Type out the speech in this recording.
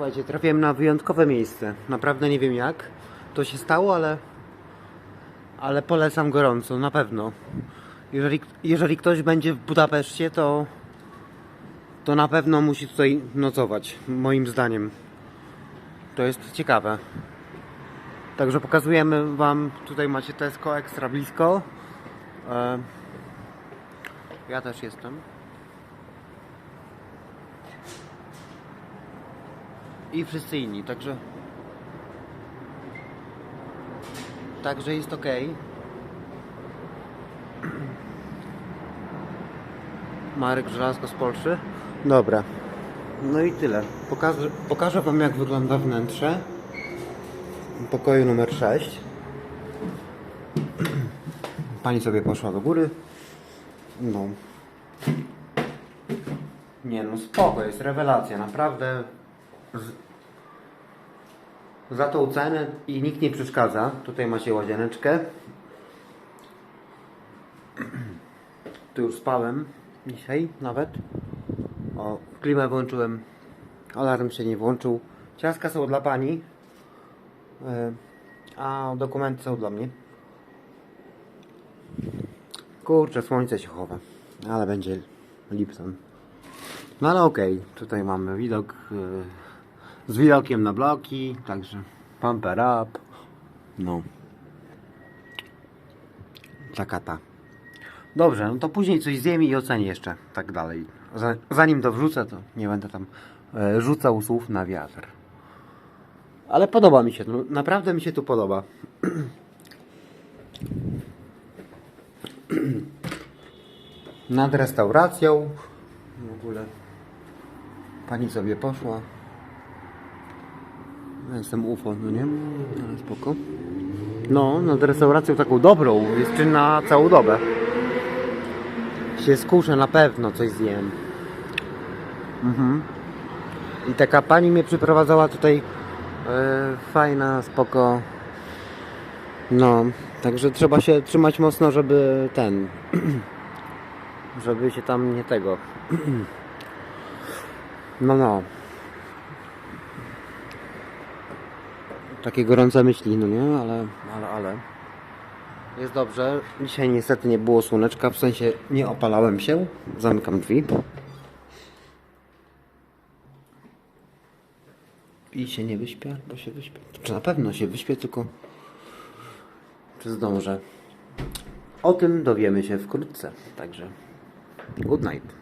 Słuchajcie, trafiłem na wyjątkowe miejsce. Naprawdę nie wiem jak to się stało, ale ale polecam gorąco, na pewno. Jeżeli, jeżeli ktoś będzie w Budapeszcie, to to na pewno musi tutaj nocować, moim zdaniem. To jest ciekawe. Także pokazujemy Wam, tutaj macie Tesco ekstra blisko. E, ja też jestem. I wszyscy inni, także Także jest ok. Marek Żelazko z Polszy. Dobra. No i tyle. Pokażę, pokażę Wam jak wygląda wnętrze pokoju numer 6. Pani sobie poszła do góry. No. Nie no, spoko, jest rewelacja, naprawdę. Za tą cenę i nikt nie przeszkadza. Tutaj macie łazieneczkę. Tu już spałem dzisiaj nawet. O, klimę włączyłem. Alarm się nie włączył. Ciastka są dla pani. E, A dokumenty są dla mnie. Kurczę, słońce się chowa. Ale będzie Lipton. No ale okej, tutaj mamy widok e, z widokiem na bloki, także pumper up. No. Taka ta. Dobrze, no to później coś zjem i ocenię jeszcze tak dalej. Za- Zanim to wrzucę, to nie będę tam e, rzucał słów na wiatr. Ale podoba mi się, no, naprawdę mi się tu podoba. Nad restauracją w ogóle pani sobie poszła. Jestem UFO, no nie? Ale spoko. No, nad restauracją taką dobrą, jest czynna całą dobę. Się skuszę, na pewno coś zjem. Mhm. I taka pani mnie przyprowadzała tutaj e, fajna, spoko. No, także trzeba się trzymać mocno, żeby ten żeby się tam nie tego no no takie gorące myśli, no nie, ale ale, ale. Jest dobrze, dzisiaj niestety nie było słoneczka, w sensie nie opalałem się, zamykam drzwi. I się nie wyśpię, bo się wyśpię, czy na pewno się wyśpię, tylko czy zdążę. O tym dowiemy się wkrótce, także good night